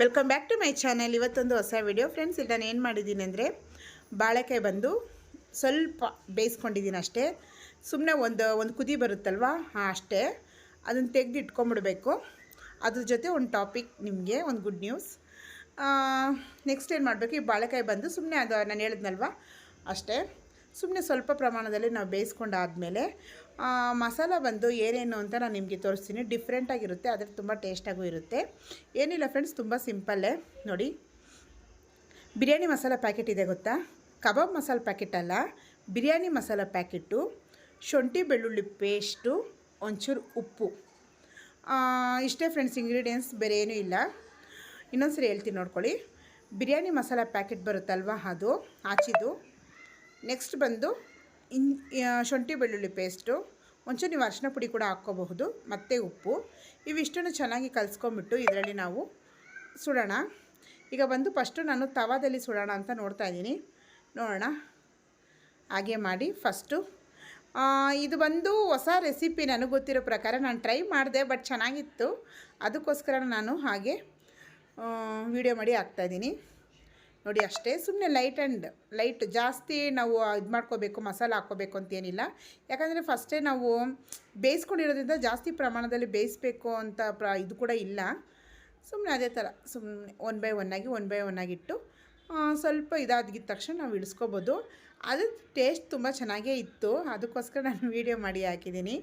Welcome back to my channel ಇವತ್ತೊಂದು ಹೊಸ video friends ಇಲ್ಲಿ ನಾನು ಏನು ಮಾಡಿದ್ದೀನಿ ಅಂದರೆ ಬಾಳೆಕಾಯಿ ಬಂದು ಸ್ವಲ್ಪ ಬೇಯಿಸ್ಕೊಂಡಿದ್ದೀನಿ ಅಷ್ಟೇ. ಸುಮ್ಮನೆ ಒಂದು ಒಂದು ಕುದಿ ಬರುತ್ತಲ್ವ? ಹಾಂ, ಅಷ್ಟೇ. ಅದನ್ನು ತೆಗೆದು ಇಟ್ಕೊಂಬಿಡ್ಬೇಕು ಅದ್ರ ಜೊತೆ ಒಂದು ಟಾಪಿಕ್ ನಿಮಗೆ, ಒಂದು ಗುಡ್ ನ್ಯೂಸ್ ನೆಕ್ಸ್ಟ್ ಏನು ಮಾಡಬೇಕು? ಈ ಬಾಳೆಕಾಯಿ ಬಂದು ಸುಮ್ಮನೆ ಅದು ನಾನು ಹೇಳಿದ್ನಲ್ವ? ಅಷ್ಟೇ. ಸುಮ್ಮನೆ ಸ್ವಲ್ಪ ಪ್ರಮಾಣದಲ್ಲಿ ನಾವು ಬೇಯಿಸ್ಕೊಂಡಾದಮೇಲೆ ಮಸಾಲ ಬಂದು ಏನೇನು ಅಂತ ನಾನು ನಿಮಗೆ ತೋರಿಸ್ತೀನಿ. ಡಿಫ್ರೆಂಟಾಗಿರುತ್ತೆ ಆದರೆ ತುಂಬ ಟೇಸ್ಟಾಗೂ ಇರುತ್ತೆ. ಏನಿಲ್ಲ ಫ್ರೆಂಡ್ಸ್ ತುಂಬ ಸಿಂಪಲ್ಲೇ ನೋಡಿ, ಬಿರಿಯಾನಿ ಮಸಾಲ ಪ್ಯಾಕೆಟ್ ಇದೆ ಗೊತ್ತಾ? ಕಬಾಬ್ ಮಸಾಲ ಪ್ಯಾಕೆಟ್ ಅಲ್ಲ, ಬಿರಿಯಾನಿ ಮಸಾಲ ಪ್ಯಾಕೆಟು ಶುಂಠಿ ಬೆಳ್ಳುಳ್ಳಿ ಪೇಸ್ಟು ಒಂಚೂರು ಉಪ್ಪು. ಇಷ್ಟೇ ಫ್ರೆಂಡ್ಸ್ ಇಂಗ್ರೀಡಿಯೆಂಟ್ಸ್ ಬೇರೆ ಏನೂ ಇಲ್ಲ. ಇನ್ನೊಂದು ಸರಿ ಹೇಳ್ತೀನಿ ನೋಡ್ಕೊಳ್ಳಿ. ಬಿರಿಯಾನಿ ಮಸಾಲ ಪ್ಯಾಕೆಟ್ ಬರುತ್ತಲ್ವ ಅದು ಹಾಚಿದ್ದು ನೆಕ್ಸ್ಟ್ ಬಂದು ಇನ್ ಶುಂಠಿ ಬೆಳ್ಳುಳ್ಳಿ ಪೇಸ್ಟು ಒಂಚೂರು ನೀವು ಅರಿಶಿನ ಪುಡಿ ಕೂಡ ಹಾಕ್ಕೋಬಹುದು, ಮತ್ತು ಉಪ್ಪು. ಇವಿಷ್ಟನ್ನು ಚೆನ್ನಾಗಿ ಕಲಿಸ್ಕೊಂಬಿಟ್ಟು ಇದರಲ್ಲಿ ನಾವು ಸುಡೋಣ. ಈಗ ಬಂದು ಫಸ್ಟು ನಾನು ತವಾದಲ್ಲಿ ಸುಡೋಣ ಅಂತ ನೋಡ್ತಾ ಇದ್ದೀನಿ. ನೋಡೋಣ. ಹಾಗೆ ಮಾಡಿ ಫಸ್ಟು ಇದು ಬಂದು ಹೊಸ ರೆಸಿಪಿ ನನಗೆ ಗೊತ್ತಿರೋ ಪ್ರಕಾರ ನಾನು ಟ್ರೈ ಮಾಡಿದೆ ಬಟ್ ಚೆನ್ನಾಗಿತ್ತು. ಅದಕ್ಕೋಸ್ಕರ ನಾನು ಹಾಗೆ ವಿಡಿಯೋ ಮಾಡಿ ಹಾಕ್ತಾಯಿದ್ದೀನಿ ನೋಡಿ ಅಷ್ಟೇ ಸುಮ್ಮನೆ ಲೈಟ್ ಆ್ಯಂಡ್ ಲೈಟ್ ಜಾಸ್ತಿ ನಾವು ಇದು ಮಾಡ್ಕೋಬೇಕು ಮಸಾಲೆ ಹಾಕ್ಕೋಬೇಕು ಅಂತೇನಿಲ್ಲ ಯಾಕಂದರೆ ಫಸ್ಟೇ ನಾವು ಬೇಯಿಸ್ಕೊಂಡಿರೋದ್ರಿಂದ ಜಾಸ್ತಿ ಪ್ರಮಾಣದಲ್ಲಿ ಬೇಯಿಸ್ಬೇಕು ಅಂತ ಪ್ರ ಇದು ಕೂಡ ಇಲ್ಲ. ಸುಮ್ಮನೆ ಅದೇ ಥರ ಸುಮ್ಮನೆ ಒನ್ ಬೈ ಒನ್ನಾಗಿ ಒನ್ ಬೈ ಒನ್ ಆಗಿಟ್ಟು ಆ, ಸ್ವಲ್ಪ ಇದಾಗಿದ್ದ ತಕ್ಷಣ ನಾವು ಇಳಿಸ್ಕೋಬೋದು. ಅದು ಟೇಸ್ಟ್ ತುಂಬ ಚೆನ್ನಾಗೇ ಇತ್ತು. ಅದಕ್ಕೋಸ್ಕರ ನಾನು ವೀಡಿಯೋ ಮಾಡಿ ಹಾಕಿದ್ದೀನಿ.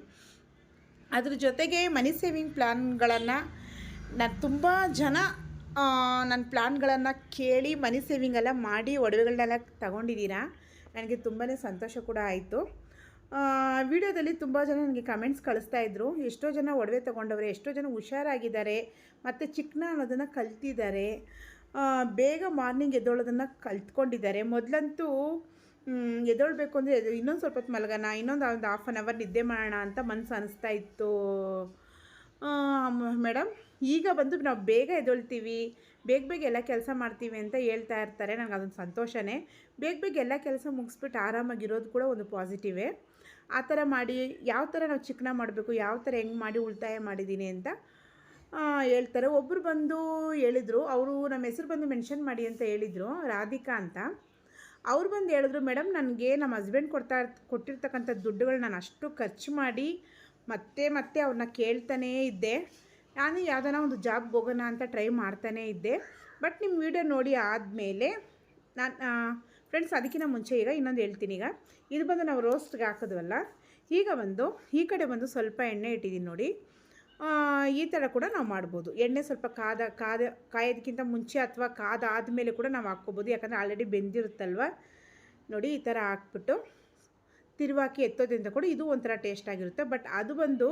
ಅದ್ರ ಜೊತೆಗೆ ಮನಿ ಸೇವಿಂಗ್ ಪ್ಲ್ಯಾನ್ಗಳನ್ನು ನಾನು ತುಂಬ ಜನ ನನ್ನ ಪ್ಲ್ಯಾನ್ಗಳನ್ನು ಕೇಳಿ ಮನಿ ಸೇವಿಂಗ್ ಎಲ್ಲ ಮಾಡಿ ಒಡವೆಗಳನ್ನೆಲ್ಲ ತಗೊಂಡಿದ್ದೀರಾ ನನಗೆ ತುಂಬಾ ಸಂತೋಷ ಕೂಡ ಆಯಿತು. ವಿಡಿಯೋದಲ್ಲಿ ತುಂಬ ಜನ ನನಗೆ ಕಮೆಂಟ್ಸ್ ಕಳಿಸ್ತಾ ಇದ್ದರು ಎಷ್ಟೋ ಜನ ಒಡವೆ ತೊಗೊಂಡವ್ರೆ, ಎಷ್ಟೋ ಜನ ಹುಷಾರಾಗಿದ್ದಾರೆ, ಮತ್ತು ಚಿಕ್ಕನ ಅನ್ನೋದನ್ನು ಕಲ್ತಿದ್ದಾರೆ. ಬೇಗ ಮಾರ್ನಿಂಗ್ ಎದ್ದೋಳೋದನ್ನು ಕಲ್ತ್ಕೊಂಡಿದ್ದಾರೆ. ಮೊದಲಂತೂ ಎದ್ದೊಳ್ಬೇಕು ಅಂದರೆ ಇನ್ನೊಂದು ಸ್ವಲ್ಪ ಹೊತ್ತು ಮಲಗೋಣ, ಇನ್ನೊಂದು ಒಂದು ಹಾಫ್ ಆನ್ ಅವರ್ ನಿದ್ದೆ ಮಾಡೋಣ ಅಂತ ಮನಸ್ಸು ಅನಿಸ್ತಾ ಇತ್ತು. ಮೇಡಮ್ ಈಗ ಬಂದು ನಾವು ಬೇಗ ಎದೊಳ್ತೀವಿ ಬೇಗ ಬೇಗ ಎಲ್ಲ ಕೆಲಸ ಮಾಡ್ತೀವಿ ಅಂತ ಹೇಳ್ತಾ ಇರ್ತಾರೆ. ನನಗೆ ಅದೊಂದು ಸಂತೋಷನೇ. ಬೇಗ ಬೇಗ ಎಲ್ಲ ಕೆಲಸ ಮುಗಿಸ್ಬಿಟ್ಟು ಆರಾಮಾಗಿರೋದು ಕೂಡ ಒಂದು ಪಾಸಿಟಿವೇ ಆ ಥರ ಮಾಡಿ, ಯಾವ ಥರ ನಾವು ಚಿಕನ ಮಾಡಬೇಕು, ಯಾವ ಥರ ಹೆಂಗೆ ಮಾಡಿ ಉಳಿತಾಯ ಮಾಡಿದ್ದೀನಿ ಅಂತ ಹೇಳ್ತಾರೆ. ಒಬ್ಬರು ಬಂದು ಹೇಳಿದರು, ಅವರು ನಮ್ಮ ಹೆಸರು ಬಂದು ಮೆನ್ಷನ್ ಮಾಡಿ ಅಂತ ಹೇಳಿದರು, ರಾಧಿಕಾ ಅಂತ. ಅವ್ರು ಬಂದು ಹೇಳಿದ್ರು, ಮೇಡಮ್, ನನಗೆ ನಮ್ಮ ಹಸ್ಬೆಂಡ್ ಕೊಡ್ತಾ ಕೊಟ್ಟಿರ್ತಕ್ಕಂಥ ದುಡ್ಡುಗಳು ನಾನು ಅಷ್ಟು ಖರ್ಚು ಮಾಡಿ ಮತ್ತೆ ಮತ್ತೆ ಅವ್ರನ್ನ ಕೇಳ್ತಾನೇ ಇದ್ದೆ. ನಾನು ಯಾವ್ದಾನ ಒಂದು ಜಾಬ್ಗೆ ಹೋಗೋಣ ಅಂತ ಟ್ರೈ ಮಾಡ್ತಾನೇ ಇದ್ದೆ. ಬಟ್ ನಿಮ್ಮ ವಿಡಿಯೋ ನೋಡಿ ಆದಮೇಲೆ ನಾನು ಫ್ರೆಂಡ್ಸ್ ಅದಕ್ಕಿಂತ ಮುಂಚೆ ಈಗ ಇನ್ನೊಂದು ಹೇಳ್ತೀನಿ ಈಗ. ಇದು ಬಂದು ನಾವು ರೋಸ್ಟ್ಗೆ ಹಾಕಿದ್ವಲ್ಲ? ಈಗ ಬಂದು ಈ ಕಡೆ ಬಂದು ಸ್ವಲ್ಪ ಎಣ್ಣೆ ಇಟ್ಟಿದ್ದೀನಿ ನೋಡಿ. ಈ ಥರ ಕೂಡ ನಾವು ಮಾಡ್ಬೋದು. ಎಣ್ಣೆ ಸ್ವಲ್ಪ ಕಾದ ಕಾದ ಕಾಯೋದಕ್ಕಿಂತ ಮುಂಚೆ ಅಥವಾ ಕಾದಾದಮೇಲೆ ಕೂಡ ನಾವು ಹಾಕ್ಕೋಬೋದು. ಯಾಕಂದರೆ ಆಲ್ರೆಡಿ ಬೆಂದಿರುತ್ತಲ್ವ? ನೋಡಿ ಈ ಥರ ಹಾಕ್ಬಿಟ್ಟು ತಿರುವಾಕಿ ಎತ್ತೋದ್ರಿಂದ ಕೂಡ ಇದು ಒಂಥರ ಟೇಸ್ಟ್ ಆಗಿರುತ್ತೆ. ಬಟ್ ಅದು ಬಂದು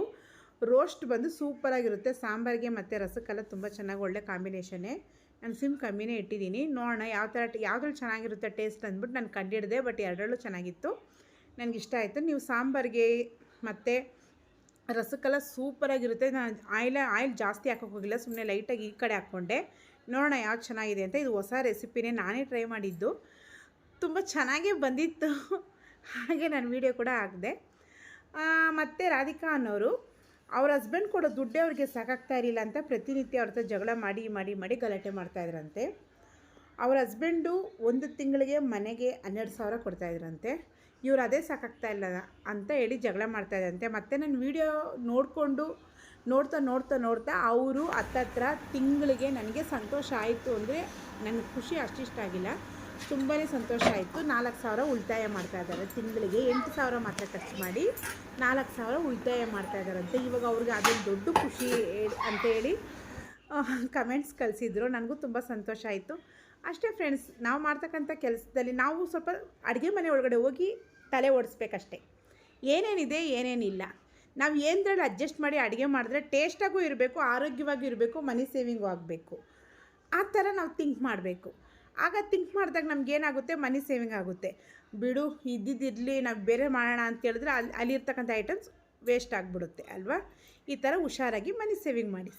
ರೋಸ್ಟ್ ಬಂದು ಸೂಪರಾಗಿರುತ್ತೆ. ಸಾಂಬಾರಿಗೆ ಮತ್ತು ರಸಕ್ಕೆಲ್ಲ ತುಂಬ ಚೆನ್ನಾಗಿ ಒಳ್ಳೆ ಕಾಂಬಿನೇಷನ್ನೇ ನಾನು ಸಿಮ್ ಕಮ್ಮಿನೇ ಇಟ್ಟಿದ್ದೀನಿ. ನೋಡೋಣ ಯಾವ ಥರ, ಯಾವುದ್ರಲ್ಲಿ ಚೆನ್ನಾಗಿರುತ್ತೆ ಟೇಸ್ಟ್ ಅಂದ್ಬಿಟ್ಟು ನಾನು ಕಂಡಿಡಿದೆ, ಬಟ್ ಎರಡರಲ್ಲೂ ಚೆನ್ನಾಗಿತ್ತು. ನನಗೆ ಇಷ್ಟ ಆಯಿತು. ನೀವು ಸಾಂಬಾರಿಗೆ ಮತ್ತು ರಸಕ್ಕೆಲ್ಲ ಸೂಪರಾಗಿರುತ್ತೆ. ನಾನು ಆಯಿಲ್ ಆಯಿಲ್ ಜಾಸ್ತಿ ಹಾಕೋಕೆ ಹೋಗಿಲ್ಲ ಸುಮ್ಮನೆ ಲೈಟಾಗಿ ಈ ಕಡೆ ಹಾಕ್ಕೊಂಡೆ. ನೋಡೋಣ ಯಾವ್ದು ಚೆನ್ನಾಗಿದೆ ಅಂತ. ಇದು ಹೊಸ ರೆಸಿಪಿನೇ ನಾನೇ ಟ್ರೈ ಮಾಡಿದ್ದು. ತುಂಬ ಚೆನ್ನಾಗೇ ಬಂದಿತ್ತು. ಹಾಗೆ ನಾನು ವೀಡಿಯೋ ಕೂಡ ಹಾಕಿದೆ. ಮತ್ತು ರಾಧಿಕಾ ಅನ್ನೋರು ಅವ್ರ ಹಸ್ಬೆಂಡ್ ಕೊಡೋ ದುಡ್ಡೇ ಅವ್ರಿಗೆ ಸಾಕಾಗ್ತಾ ಇರಲಿಲ್ಲ ಅಂತ ಪ್ರತಿನಿತ್ಯ ಅವ್ರ ಜಗಳ ಮಾಡಿ ಮಾಡಿ ಮಾಡಿ ಗಲಾಟೆ ಮಾಡ್ತಾಯಿದ್ರಂತೆ ಅವ್ರ ಹಸ್ಬೆಂಡು ಒಂದು ತಿಂಗಳಿಗೆ ಮನೆಗೆ ಹನ್ನೆರಡು ಸಾವಿರ ಕೊಡ್ತಾಯಿದ್ರಂತೆ ಇವ್ರು ಅದೇ ಸಾಕಾಗ್ತಾ ಇಲ್ಲ ಅಂತ ಹೇಳಿ ಜಗಳ ಮಾಡ್ತಾಯಿದ್ರಂತೆ ಮತ್ತು ನಾನು ವೀಡಿಯೋ ನೋಡಿಕೊಂಡು ನೋಡ್ತಾ ನೋಡ್ತಾ ನೋಡ್ತಾ ಅವರು ಹತ್ತತ್ರ ತಿಂಗಳಿಗೆ ನನಗೆ ಸಂತೋಷ ಆಯಿತು ಅಂದರೆ ನನಗೆ ಖುಷಿ ಅಷ್ಟಿಷ್ಟ ಆಗಿಲ್ಲ. ತುಂಬಾ ಸಂತೋಷ ಆಯಿತು. ನಾಲ್ಕು ಸಾವಿರ ಉಳಿತಾಯ ಮಾಡ್ತಾ ಇದ್ದಾರೆ. ತಿಂಗಳಿಗೆ ಎಂಟು ಸಾವಿರ ಮಾತ್ರ ಖರ್ಚು ಮಾಡಿ ನಾಲ್ಕು ಸಾವಿರ ಉಳಿತಾಯ ಮಾಡ್ತಾ ಇದ್ದಾರಂತೆ ಇವಾಗ ಅವ್ರಿಗೆ ಅದೊಂದು ದೊಡ್ಡ ಖುಷಿ ಅಂತೇಳಿ ಕಮೆಂಟ್ಸ್ ಕಳಿಸಿದ್ರು. ನನಗೂ ತುಂಬ ಸಂತೋಷ ಆಯಿತು. ಅಷ್ಟೇ ಫ್ರೆಂಡ್ಸ್ ನಾವು ಮಾಡ್ತಕ್ಕಂಥ ಕೆಲಸದಲ್ಲಿ ನಾವು ಸ್ವಲ್ಪ ಅಡುಗೆ ಮನೆ ಒಳಗಡೆ ಹೋಗಿ ತಲೆ ಓಡಿಸ್ಬೇಕಷ್ಟೆ. ಏನೇನಿದೆ, ಏನೇನಿಲ್ಲ. ನಾವು ಏನದ್ರಲ್ಲಿ ಅಡ್ಜಸ್ಟ್ ಮಾಡಿ ಅಡುಗೆ ಮಾಡಿದ್ರೆ ಟೇಸ್ಟಾಗೂ ಇರಬೇಕು ಆರೋಗ್ಯವಾಗಿ ಇರಬೇಕು ಮನಿ ಸೇವಿಂಗು ಆಗಬೇಕು. ಆ ಥರ ನಾವು ಥಿಂಕ್ ಮಾಡಬೇಕು. ಆಗ ಥಿಂಕ್ ಮಾಡಿದಾಗ ನಮಗೇನಾಗುತ್ತೆ ಮನಿ ಸೇವಿಂಗ್ ಆಗುತ್ತೆ. ಬಿಡು, ಇದ್ದಿದ್ದಿರಲಿ, ನಾವು ಬೇರೆ ಮಾಡೋಣ ಅಂತ ಹೇಳಿದ್ರೆ ಅಲ್ಲಿ, ಅಲ್ಲಿರ್ತಕ್ಕಂಥ ಐಟಮ್ಸ್ ವೇಸ್ಟ್ ಆಗಿಬಿಡುತ್ತೆ, ಅಲ್ವಾ? ಈ ಥರ ಹುಷಾರಾಗಿ ಮನಿ ಸೇವಿಂಗ್ ಮಾಡಿ.